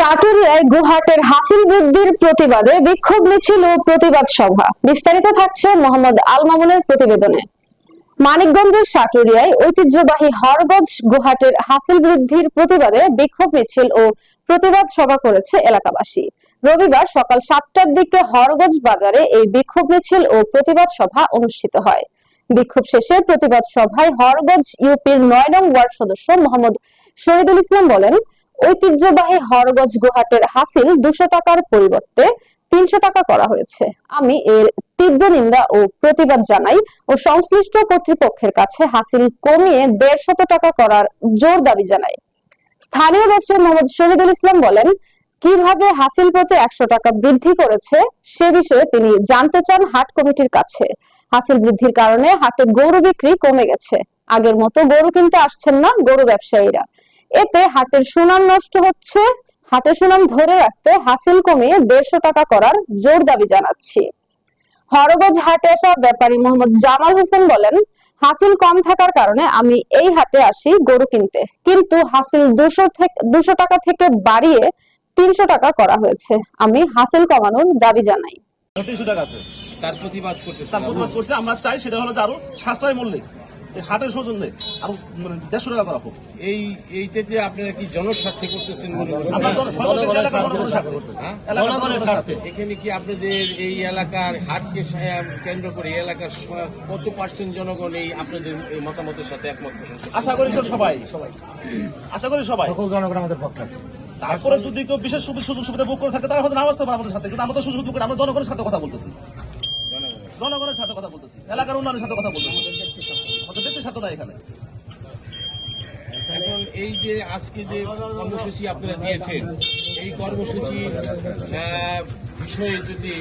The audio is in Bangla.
সাটুরিয়ায় গুহাটের হাসিল বৃদ্ধির প্রতিবাদে বিক্ষোভ মিছিল ও প্রতিবাদ সভা। বিস্তারিত থাকছে মোহাম্মদ আল মামুনের প্রতিবেদনে। মানিকগঞ্জের সাটুরিয়ায় ঐতিহ্যবাহী হরগজ গুহাটের হাসিল বৃদ্ধির প্রতিবাদে বিক্ষোভ মিছিল ও প্রতিবাদ সভা করেছে এলাকাবাসী। রবিবার সকাল সাতটার দিকে হরগজ বাজারে এই বিক্ষোভ মিছিল ও প্রতিবাদ সভা অনুষ্ঠিত হয়। বিক্ষোভ শেষে প্রতিবাদ সভায় হরগজ ইউপির নয় নং ওয়ার্ড সদস্য মোহাম্মদ শহীদুল ইসলাম বলেন ঐতিহ্যবাহী হরগজ গুহাটের হাসিল দুশো টাকার পরিবর্তে তিনশো টাকা করা হয়েছে। আমি এর তীব্র নিন্দা ও প্রতিবাদ জানাই ও সংশ্লিষ্ট কর্তৃপক্ষের কাছে হাসিল কমিয়ে দেড়শত টাকা করার জোর দাবি জানাই। স্থানীয় ব্যবসায়ী মোহাম্মদ শহীদুল ইসলাম বলেন, কীভাবে হাসিল প্রতি একশো টাকা বৃদ্ধি করেছে সে বিষয়ে তিনি জানতে চান হাট কমিটির কাছে। হাসিল বৃদ্ধির কারণে হাটে গরু বিক্রি কমে গেছে। আগের মতো গরু কিনতে আসছেন না গরু ব্যবসায়ীরা। এতে হাটের সুনাম নষ্ট হচ্ছে। হাটের সুনাম ধরে রাখতে হাসিল কমিয়ে দেড়শো টাকা করার জোর দাবি জানাচ্ছি। হরগজ হাটে আসা ব্যাপারী মোহাম্মদ জামাল হোসেন বলেন হাসিল কম থাকার কারণে আমি এই হাটে আসি গরু কিনতে। কিন্তু হাসিল দুশো থেকে দুশো টাকা থেকে বাড়িয়ে তিনশো টাকা করা হয়েছে। আমি হাসিল কমানোর দাবি জানাই। তিনশো টাকা আছে। তার প্রতিবাদ করতেছে তার প্রতিবাদ করছে। আমরা চাই সেটা হলো আরও সাশ্রয় মূল্যে। হাটের সৌজন্যে আরও মানে দেড়শো টাকা করা হোক। এই এইটাতে আপনারা কি জনস্বার্থে করতেছেন মনে। হ্যাঁ? এখানে কি আপনাদের এই এলাকার হাটকে কেন্দ্র করে এলাকার কত পার্সেন্ট জনগণ এই আপনাদের এই মতামতের সাথে একমত আশা করি তো সবাই। সবাই। আশা করি সবাই। সকল জনগণ আমাদের পক্ষে আছে। তারপরে যদি কেউ বিশেষ সুযোগ সুবিধা ভোগ করে থাকে তারা হয়তো নাও আসতে পারে আমাদের সাথে। কিন্তু আমরা তো সুযোগ সুবিধা আমরা জনগণের সাথে কথা বলতেছি। জনগণের। সাথে কথা বলতেছি। এলাকার উন্নয়নের সাথে কথা বলতেছি। আমাদের দেশের এখানে। এখন এই যে আজকে যে কর্মসূচি আপনারা দিয়েছেন, এই কর্মসূচির বিষয়ে যদি